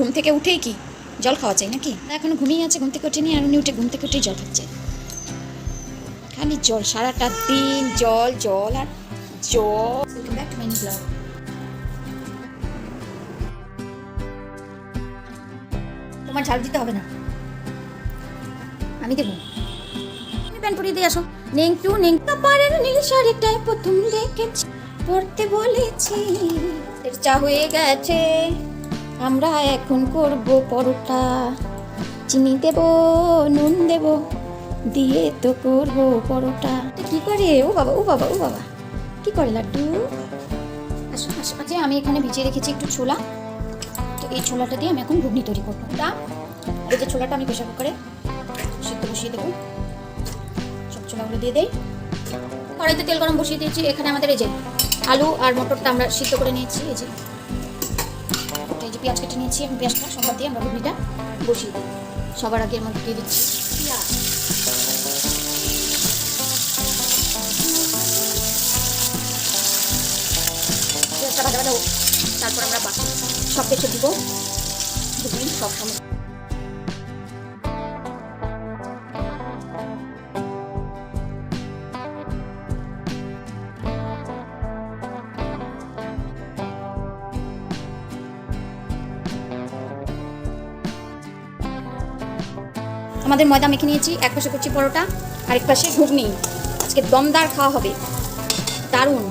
ঘুম থেকে উঠেই কি জল খাওয়া চাই নাকি? এখনও ঘুমিয়ে আছে, ঘুম থেকে ওঠেনি, আর উনি উঠে ঘুম থেকে উঠেই জল খাচ্ছে। খালি জল, সারাটা দিন জল জল আর জল। তোমার ঝাড়ু দিতে হবে না। আমি দেবো। তুমি প্যান্ট পরিয়ে দিয়ে আসো। নেংটু, নেংটা পারের নীল শাড়িটাই প্রথম দেখেছি পড়তে বলেছি। চা হয়ে গেছে। আমরা এখন করব পরোটা। চিনি দেব, নুন দেব, দিয়ে তো করব পরোটা। কি করে? ও বাবা ও বাবা ও বাবা। কি করে, লাড্ডু? আসো আচ্ছা আমি এখানে ভিজিয়ে রেখেছি একটু ছোলা। তো এই ছোলাটা দিয়ে আমি এখন ঘুগনি তৈরি করব। তা এই যে ছোলাটা আমি প্রেশার কুকারে সিদ্ধ বসিয়ে দেবো। সব ছোলাগুলো দিয়ে দেই। কড়াইতে তেল গরম বসিয়ে দিয়েছি। এখানে আমাদের এই যে আলু আর মটরটা আমরা সিদ্ধ করে নিয়েছি। এই যে পেঁয়াজ কেটে নিয়েছি, এখন পেঁয়াজটা সবার দিয়ে আমরা ঘুগনিটা বসিয়ে দিই সবার আগে আমরা মধ্যে দিয়ে দিচ্ছি পেঁয়াজ পেঁয়াজটা ভাজা ভাজা। তারপর আমরা বাকি সব কিছু দিব সব সময় আমাদের ময়দা মেখে নিয়েছি এক পাশে করছি পরোটা আরেক পাশে ঘুগনি। আজকে দমদার খাওয়া হবে। দারুণ।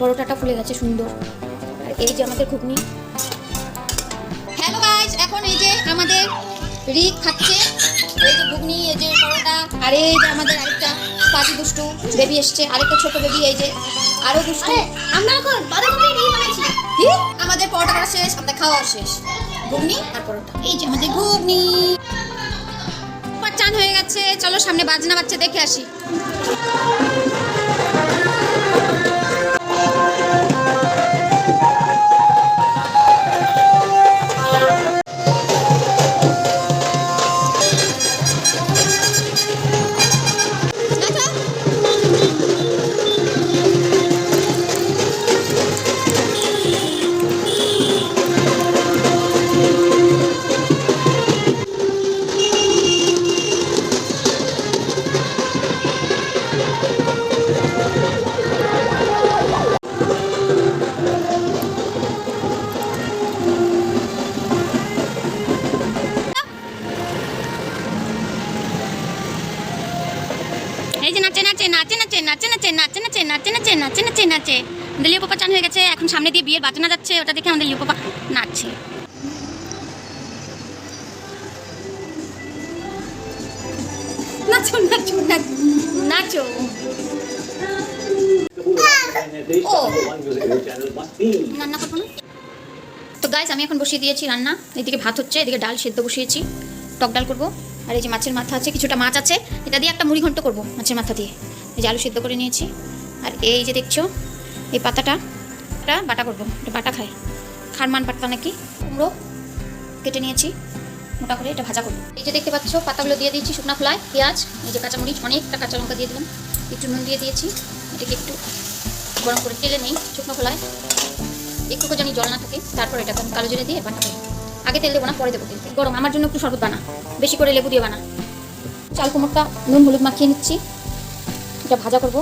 পরোটাটা ফুলে গেছে সুন্দর। আর এই যে আমাদের ঘুগনি। হ্যালো গাইস এখন এই যে আমাদের রিক খাচ্ছে। এই যে ঘুগনি এই যে পরোটা আর এই যে আমাদের আরেকটা পাজি দুষ্টু বেবি এসছে। আরেকটা ছোট বেবি এই যে আরও দুষ্টু। আমরা এখন বাঁধাকপি দিয়ে বানাইছি কি? আমাদের পরোটা করা শেষ আমাদের খাওয়া শেষ। ঘুগনি আর পরোটা। এই যে আমাদের ঘুগনি। হয়ে গেছে। চলো সামনে বাজনা বাচ্চা দেখে আসি। নাচে নাচে নাচে আমাদের লিও চান হয়ে গেছে, এখন সামনে দিয়ে বিয়ের বাজনা যাচ্ছে, ওটা দেখে আমাদের লিও নাচছে। তো গাইস আমি এখন বসিয়ে দিয়েছি রান্না। এদিকে ভাত হচ্ছে, এদিকে ডাল সেদ্ধ বসিয়েছি। টক ডাল করব। আর এই যে মাছের মাথা আছে, কিছুটা মাছ আছে, এটা দিয়ে একটা মুড়ি ঘন্ট করব, মাছের মাথা দিয়ে। এই যে আলু সেদ্ধ করে নিয়েছি। আর এই যে দেখছ, এই পাতাটা, এটা বাটা করব, এটা বাটা খায়। খারমান পাতা নাকি? কুমড়ো কেটে নিয়েছি, মোটা করে এটা ভাজা করব। এই যে দেখতে পাচ্ছ, পাতাগুলো দিয়ে দিয়েছি শুকনা খোলায় পেঁয়াজ, এই যে কাঁচামরিচ, অনেকটা কাঁচা লঙ্কা দিয়ে দিলাম। একটু নুন দিয়ে দিয়েছি, এটাকে একটু গরম করে তেলে নেই, শুকনো খোলায় একটু জানি জল না থাকে, তারপর এটাকে আমি কালো জিরে দিয়ে করি। আগে তেল দেবো না, পরে দেবো তেল। গরম, আমার জন্য একটু শরবত বানা। বেশি করে লেবু দিয়ে বানা। চাল কুমড়টা নুন হলুদ মাখিয়ে নিচ্ছি। এটা ভাজা করব।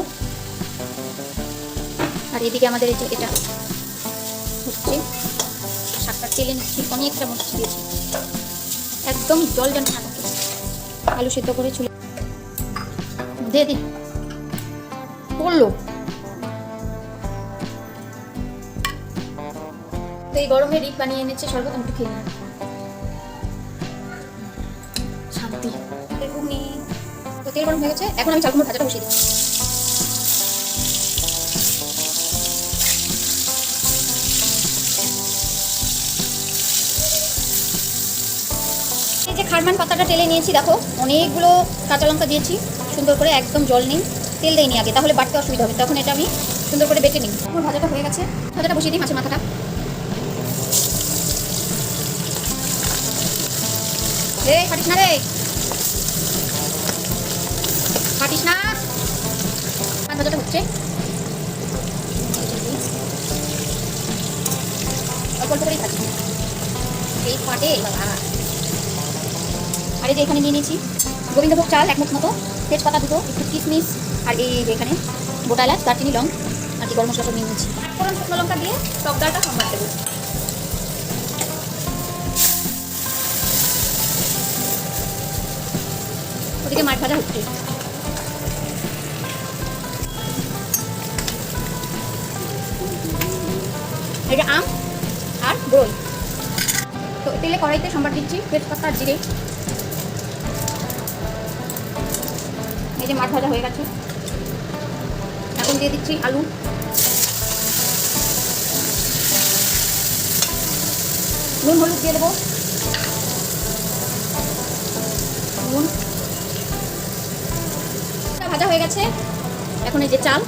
আর এদিকে আমাদের এই যে এটা হচ্ছে শাকটা তেলে নিচ্ছি অনেকটা মরিচ দিয়েছি। একদম জল যেন না থাকে। আলু সেদ্ধ করে চুলে দিয়ে দিই পড়ল। তো এই গরমে রিক বানিয়ে এনেছে শরবত আমি একটু খেয়ে নিলাম শান্তি। তেল ঘুগনি। তো তেল গরম হয়ে গেছে এখন আমি চালকুমড় ভাজাটা বসিয়ে দিচ্ছি। এই যে খারমান পাতাটা টেলে নিয়েছি, দেখো, অনেকগুলো কাঁচা লঙ্কা দিয়েছি, সুন্দর করে একদম জল নেই, তেল দেয়নি আগে, তাহলে বাড়তে অসুবিধা হবে, তখন এটা আমি সুন্দর করে বেটে নিই। আমার ভাজাটা হয়ে গেছে, ভাজাটা বসিয়ে দিই মাছের মাথাটা। রে ফাটিস না রে। ফাটিস না। ভাজাটা হচ্ছে। অল্প অল্প করেই এই পাটে বাবা। আর এই যে এখানে নিয়ে নিয়েছি গোবিন্দভোগ চাল, এক মুখ মতো, তেজপাতা দুটো, একটু কিশমিশ আর এই যে এখানে গোটা এলাচ, দারচিনি, লং, আর কি গরম মশলা সব নিয়ে নিয়েছি। ফোড়ন শুকনো লঙ্কা দিয়ে টক ডালটা সম্ভার দেবো। ওদিকে মাছ ভাজা হচ্ছে। এটা আম আর বই তো তেলে কড়াইতে সম্বার দিচ্ছি তেজপাতা, জিরে এই যে মাছ ভাজা হয়ে গেছে। এখন দিয়ে দিচ্ছি আলু। নুন, হলুদ দিয়ে দেবো। নুন। ভাজা হয়ে গেছে। এখন এই যে চাল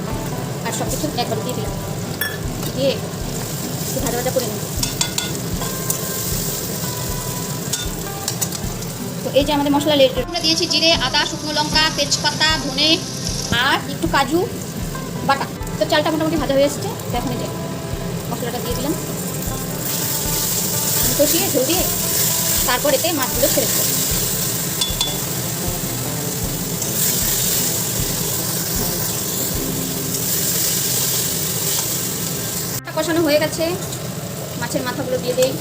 আর সব কিছু একবার দিয়ে দিলাম। দিয়ে ভাজা ভাজা করে নেব। এই যে আমাদের মশলা লেট আমরা দিয়েছি, জিরে, আদা, শুকনো লঙ্কা, তেজপাতা, ধনে, আর একটু কাজু, বাটা। তো চালটা মোটামুটি ভাজা হয়ে এসছে। এখন এই যে মশলাটা দিয়ে দিলাম। কষিয়ে ঝোল দিয়ে তারপর এতে মাছগুলো ছেড়ে দেবো। কষানো হয়ে গেছে। মাছের মাথাগুলো দিয়ে দেই।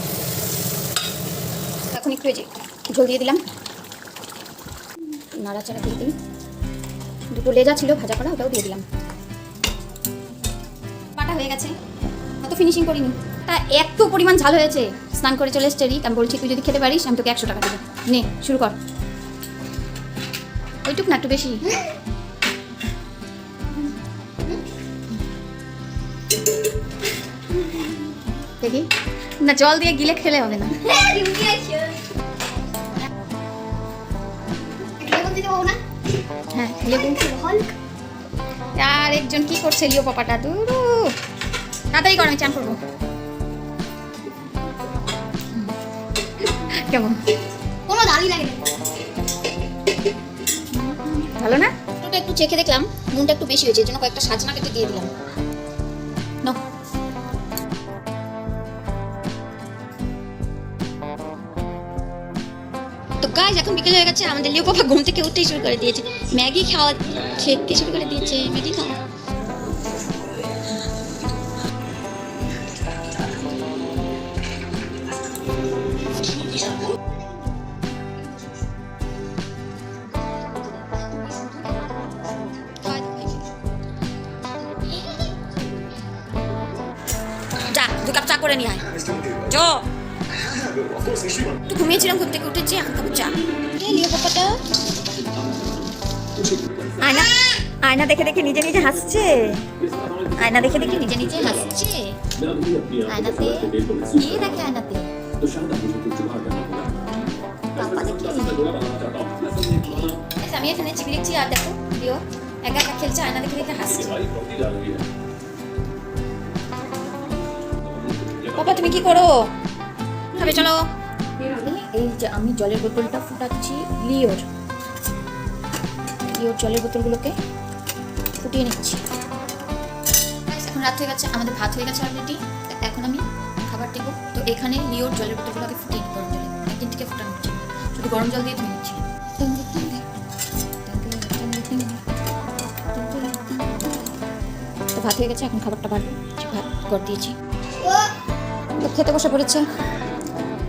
এখন একটু যে ঝোল দিয়ে দিলাম। নাড়াচাড়া দিয়ে দিই। দুটো লেজা ছিল, ভাজা করা, ওটাও দিয়ে দিলাম। বাটা হয়ে গেছে। অত ফিনিশিং করিনি। তা এত পরিমাণ ঝাল হয়েছে। স্নান করে চলে এসছে রিক আমি বলছি, তুই যদি খেতে পারিস, আমি তোকে একশো টাকা দেবো। নে, শুরু কর। ওইটুক না, একটু বেশি। দেখি। না, জল দিয়ে গিলে খেলে হবে না। হ্যাঁ লেবু আর একজন কি করছে, লিও পাপাটা? দুরু তাড়াতাড়ি করে, আমি চান করব। কেমন? কোনো দাড়ি লাগে ভালো না? একটু চেখে দেখলাম, নুনটা একটু বেশি হয়েছে এর জন্য কয়েকটা সাজনা কেটে দিয়ে দিলাম। গাইজ এখন বিকেল হয়ে গেছে আমাদের লিও পাপা ঘুম থেকে উঠতেই শুরু করে দিয়েছে। ম্যাগি খাওয়া খেতে শুরু করে দিয়েছে ম্যাগি খাওয়া। যা দু কাপ চা করে নিয়ে আয়। চ একটু ঘুমিয়েছিলাম ঘুম থেকে উঠেছি এখন কাপ চা। লিও পাপাটা আয়না আয়না দেখে দেখে নিজে নিজে হাসছে। আয়না দেখে দেখে নিজে নিজে হাসছে। আয়নাতে? কি দেখে আয়নাতে? পাপা দেখে? আচ্ছা, আমি এখানে চিবি দেখছি আর দেখো লিও একা একা খেলছে আয়না দেখে দেখে হাসছে। পাপা তুমি কি করো? খাবে চলো। এই যে আমি জলের বোতলটা ফুটাচ্ছি লিওর। লিওর জলের বোতলগুলোকে ফুটিয়ে নিচ্ছি। এখন রাত হয়ে গেছে আমাদের ভাত হয়ে গেছে অলরেডি এখন আমি খাবার দেবো। তো এখানে লিওর জলের বোতলগুলোকে ফুটিয়ে নিই গরম জলে। একদিন থেকে ফুটানো হচ্ছে। শুধু গরম জল দিয়ে ধুয়ে নিচ্ছি তো ভাত হয়ে গেছে এখন খাবারটা বাড়বো ভাত গড় দিয়েছি। তো খেতে বসে পড়েছে।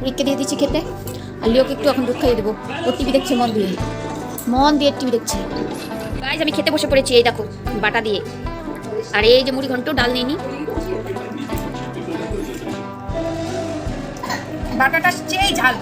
রিককে দিয়ে দিচ্ছি খেতে। আর লিওকে একটু এখন দুধ খাইয়ে দেবো। ও টিভি দেখছে, মন দিয়ে। মন দিয়ে টিভি দেখছে। গাইজ আমি খেতে বসে পড়েছি, এই দেখো, বাটা দিয়ে। আর এই যে মুড়ি ঘন্ট, ডাল নিয়ে নি। বাটাটা চেয়ে ঝাল।